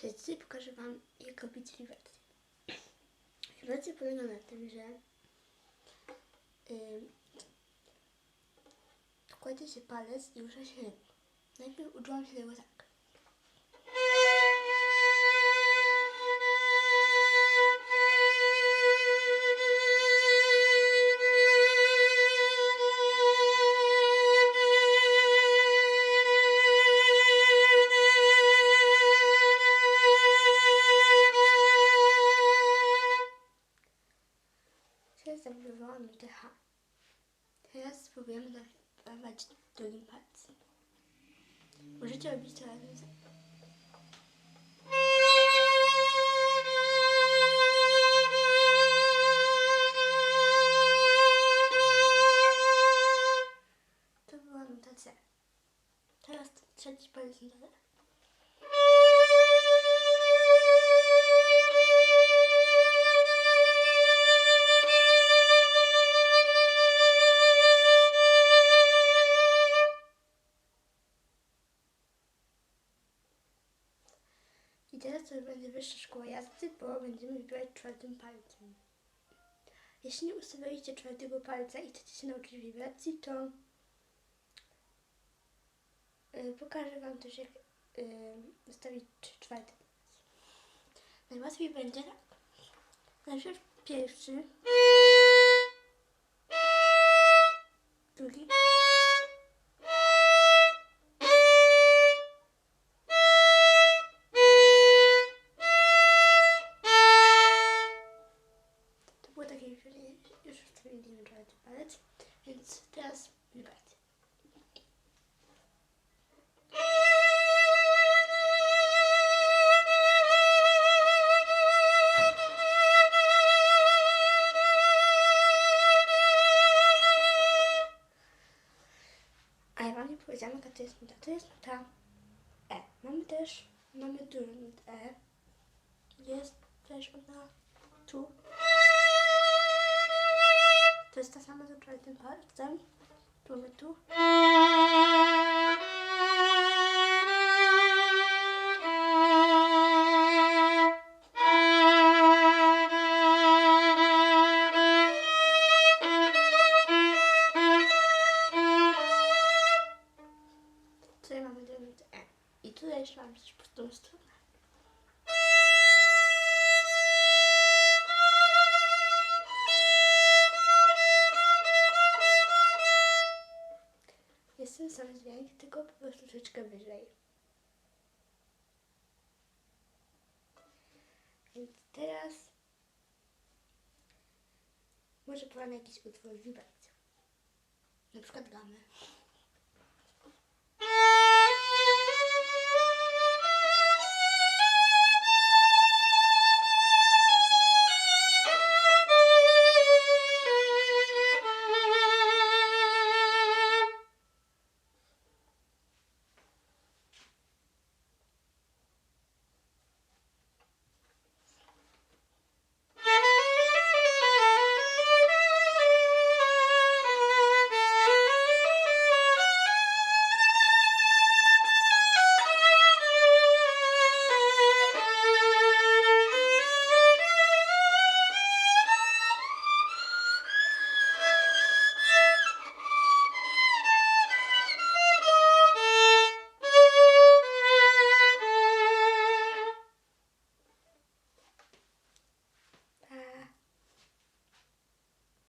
Cześć, dzisiaj pokażę Wam jak robić wibracje. Wibracje polega na tym, że yy, kładzie się palec i rusza się ręką. Najpierw uczyłam się tego tak. H. Teraz spróbujemy zawirować drugim palcem. Możecie robić to razem. To była nuta C. Teraz trzeci palec nuta D. to będzie wyższa szkoła jazdy, bo będziemy wybierać czwartym palcem. Jeśli nie ustawialiście czwartego palca i chcecie się nauczyć wibracji, to yy, pokażę Wam też, jak yy, ustawić cz- czwarty palec. Najłatwiej będzie tak. Najpierw pierwszy, drugi, wstawiliśmy czwarty palec, więc teraz wibracje. A ja wam nie powiedziałam, jaka to jest nuta. To jest nuta E. Mamy też, mamy dużo nut E. Jest też ona tu. Sama z czwartym palcem. Tu mamy tu. Tutaj mamy tę troszeczkę wyżej. Więc teraz może powiem jakiś utwór wibracji. Na przykład gamy.